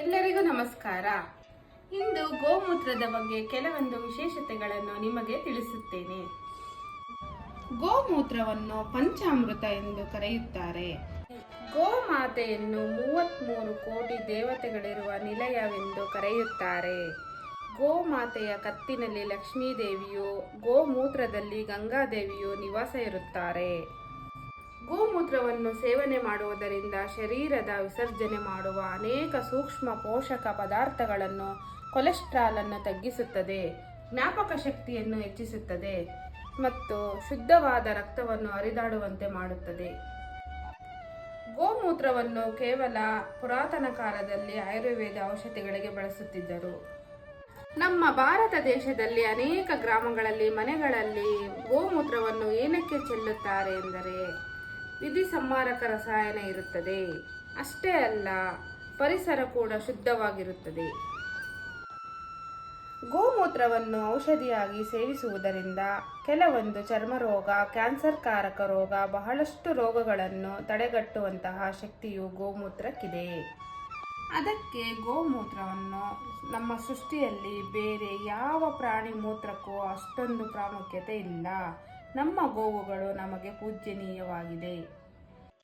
ಎಲ್ಲರಿಗೂ ನಮಸ್ಕಾರ. ಇಂದು ಗೋಮೂತ್ರದ ಬಗ್ಗೆ ಕೆಲವೊಂದು ವಿಶೇಷತೆಗಳನ್ನು ನಿಮಗೆ ತಿಳಿಸುತ್ತೇನೆ. ಗೋಮೂತ್ರವನ್ನು ಪಂಚಾಮೃತ ಎಂದು ಕರೆಯುತ್ತಾರೆ. ಗೋಮಾತೆಯನ್ನು ಮೂವತ್ಮೂರು ಕೋಟಿ ದೇವತೆಗಳಿರುವ ನಿಲಯವೆಂದು ಕರೆಯುತ್ತಾರೆ. ಗೋಮಾತೆಯ ಕತ್ತಿನಲ್ಲಿ ಲಕ್ಷ್ಮೀದೇವಿಯು, ಗೋಮೂತ್ರದಲ್ಲಿ ಗಂಗಾದೇವಿಯು ನಿವಾಸ ಇರುತ್ತಾರೆ ಗೋಮೂತ್ರವನ್ನು ಸೇವನೆ ಮಾಡುವುದರಿಂದ ಶರೀರದ ವಿಸರ್ಜನೆ ಮಾಡುವ ಅನೇಕ ಸೂಕ್ಷ್ಮ ಪೋಷಕ ಪದಾರ್ಥಗಳನ್ನು ಕೊಲೆಸ್ಟ್ರಾಲ್ ಅನ್ನು ತಗ್ಗಿಸುತ್ತದೆ, ಜ್ಞಾಪಕ ಶಕ್ತಿಯನ್ನು ಹೆಚ್ಚಿಸುತ್ತದೆ ಮತ್ತು ಶುದ್ಧವಾದ ರಕ್ತವನ್ನು ಹರಿದಾಡುವಂತೆ ಮಾಡುತ್ತದೆ. ಗೋಮೂತ್ರವನ್ನು ಕೇವಲ ಪುರಾತನ ಕಾಲದಲ್ಲಿ ಆಯುರ್ವೇದ ಔಷಧಿಗಳಿಗೆ ಬಳಸುತ್ತಿದ್ದರು. ನಮ್ಮ ಭಾರತ ದೇಶದಲ್ಲಿ ಅನೇಕ ಗ್ರಾಮಗಳಲ್ಲಿ ಮನೆಗಳಲ್ಲಿ ಗೋಮೂತ್ರವನ್ನು ಏನಕ್ಕೆ ಚೆಲ್ಲುತ್ತಾರೆ ಎಂದರೆ ವಿಧಿ ಸಂಹಾರಕ ರಸಾಯನ ಇರುತ್ತದೆ. ಅಷ್ಟೇ ಅಲ್ಲ, ಪರಿಸರ ಕೂಡ ಶುದ್ಧವಾಗಿರುತ್ತದೆ. ಗೋಮೂತ್ರವನ್ನು ಔಷಧಿಯಾಗಿ ಸೇವಿಸುವುದರಿಂದ ಕೆಲವೊಂದು ಚರ್ಮರೋಗ, ಕ್ಯಾನ್ಸರ್ಕಾರಕ ರೋಗ, ಬಹಳಷ್ಟು ರೋಗಗಳನ್ನು ತಡೆಗಟ್ಟುವಂತಹ ಶಕ್ತಿಯು ಗೋಮೂತ್ರಕ್ಕಿದೆ. ಅದಕ್ಕೆ ಗೋಮೂತ್ರವನ್ನು ನಮ್ಮ ಸೃಷ್ಟಿಯಲ್ಲಿ ಬೇರೆ ಯಾವ ಪ್ರಾಣಿ ಮೂತ್ರಕ್ಕೂ ಅಷ್ಟೊಂದು ಪ್ರಾಮುಖ್ಯತೆ ಇಲ್ಲ. ನಮ್ಮ ಗೋವುಗಳು ನಮಗೆ ಪೂಜ್ಯನೀಯವಾಗಿದೆ.